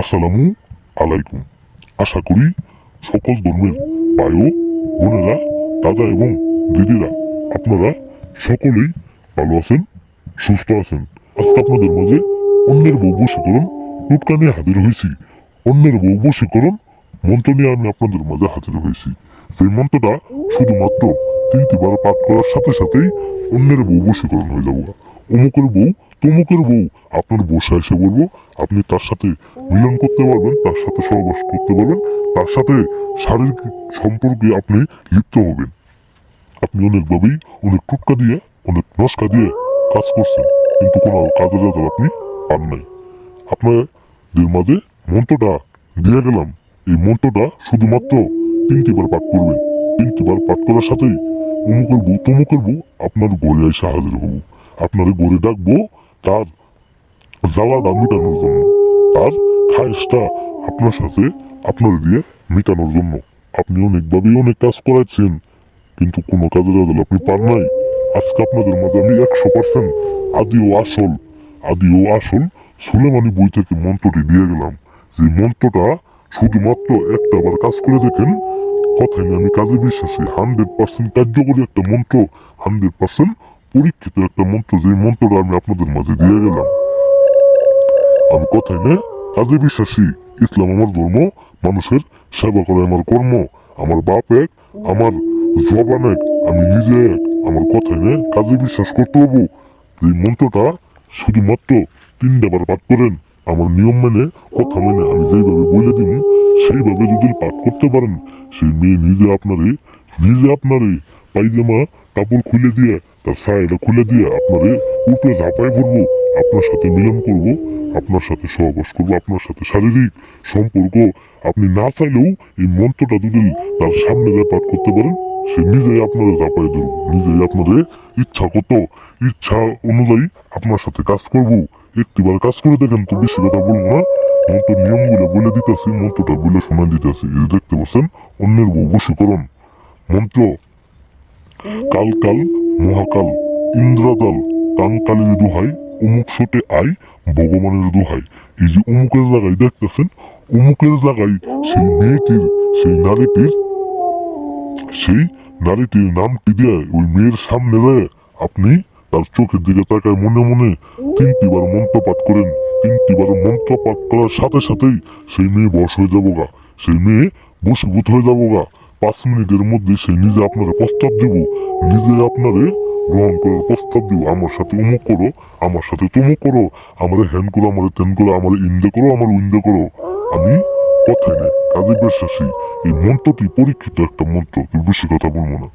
আসসালামু আলাইকুম। আশা করি সকল ধর্মের বায়ু বোনেরা, দাদা এবং দিদিরা, আপনারা সকলেই ভালো আছেন, সুস্থ আছেন। আজকে আপনাদের মাঝে অন্যের বউ বসীকরণ টুটকা নিয়ে হাজির হয়েছি। অন্যের বউ বসীকরণ মন্ত্র নিয়ে আমি আপনাদের মাঝে হাজির হয়েছি। সেই মন্ত্রটা শুধুমাত্র তিনটি বার পাঠ করার সাথে সাথেই অন্যের বউ বসীকরণ হয়ে যাব। অমুকের বউ, তমুকের বউ। আপনার বসে এসে বলব, আপনি তার সাথে মিলন করতে পারবেন, তার সাথে সহবাস করতে পারবেন, তার সাথে শারীরিক সম্পর্কে আপনি লিপ্ত হবেন। আপনি অনেকভাবেই অনেক টুটকা দিয়ে, অনেক নস্কা দিয়ে কাজ করছেন, কিন্তু কোনো কাজের রেজাল্ট আপনি পান নাই। আপনাদের মাঝে মন্ত্রটা দিয়ে গেলাম। এই মন্ত্রটা শুধুমাত্র তিনটিবার পাঠ করবেন। তিনটিবার পাঠ করার সাথেই অমুকের বউ, তমুকের বউ আপনার ঘরে এসে হাজির হব। আপনার ঘরে ডাকবো, তার জ্বালাটা মেটানোর জন্য। তার খায়েসটা আপনার সাথে আপনার দিয়ে মেটানোর জন্য। আপনি অনেকভাবেই অনেক কাজ করাচ্ছেন কিন্তু কোনো কাজের রেজাল্ট আপনি পান নাই। আজকে আপনাদের মাঝে আমি একশো পার্সেন্ট আদি ও আসল, আদি ও আসল সুলেমানি বই থেকে মন্ত্রটি দিয়ে গেলাম। যে মন্ত্রটা শুধুমাত্র একটা বার কাজ করে দেখেন কথাই না আমি কাজে বিশ্বাসী। হান্ড্রেড পার্সেন্ট কার্যকরী একটা মন্ত্র, হান্ড্রেড পার্সেন্ট পরীক্ষিত একটা মন্ত্র যে মন্ত্রটা আমি আপনাদের মাঝে দিয়ে গেলাম। আমি কথাই না, কাজে বিশ্বাসী, ইসলাম আমার ধর্ম, মানুষের সেবা করে আমার কর্ম, আমার বাপ এক, আমার জবান এক, আমি নিজে এক। আমার কথাই না, কাজে বিশ্বাস করতে হব। এই মন্ত্রটা শুধুমাত্র তিনটা বার পাঠ করেন। আমার নিয়ম মেনে, কথা মেনে আমি যেইভাবে বলে দিন সেইভাবে যদি পাঠ করতে পারেন, সেই মেয়ে নিজে আপনারে নিজে আপনারে পাইজামা কাপড় খুলে দিয়ে, তার সাইডটা খুলে দিয়ে আপনারে উপরে ঝাঁপায় পড়ব। আপনার সাথে মিলন করব, আপনার সাথে সহবাস করব, আপনার সাথে শারীরিক সম্পর্ক। আপনি না চাইলেও এই মন্ত্রটা যদি তার সামনে দিয়ে পাঠ করতে পারেন, সে নিজেই আপনারা ঝাঁপায় দেব নিজেই আপনাদের ইচ্ছা কত ইচ্ছা অনুযায়ী আপনার সাথে কাজ করব। একটিবার কাজ করে দেখেন তো বেশি কথা বলব না। মন্ত্র নিয়মগুলো বলে দিতেছি, মন্ত্রটা বলে শোনা দিতেছি। দেখতে পাচ্ছেন, অন্যের বউ বশীকরণ। মন্ত্র কাল কাল মহাকাল, ইন্দ্রদল, কাঙ্কালের দোহাই, অমুক সোটে আই, ভগবানের দোহাই। এই যে অমুকের জায়গায় দেখতেছেন, অমুকের জায়গায় সেই মেয়েটির, সেই নারীটির সেই নারীটির নামটি দিয়ে ওই মেয়ের সামনে দেয় আপনি তার চোখের দিকে তাকায় মনে মনে তিনটিবার মন্ত্র পাঠ করেন। তিনটিবার মন্ত্র পাঠ করার সাথে সাথেই সেই মেয়ে বশ হয়ে যাব গা সেই মেয়ে বসীভূত হয়ে যাব গা পাঁচ মিনিটের মধ্যে সে নিজে আপনারে প্রস্তাব দিব। নিজে আপনারে গ্রহণ করার প্রস্তাব দিব। আমার সাথে অমুক করো, আমার সাথে তমুক করো, আমার হ্যান করো, আমার তেন করো, আমার ইন্দে করো, আমার উইন্দে করো। আমি কথায় নেই, কাজে বিশ্বাসী। এই মন্ত্রটি পরীক্ষিত একটা মন্ত্র বেশি কথা বলব না।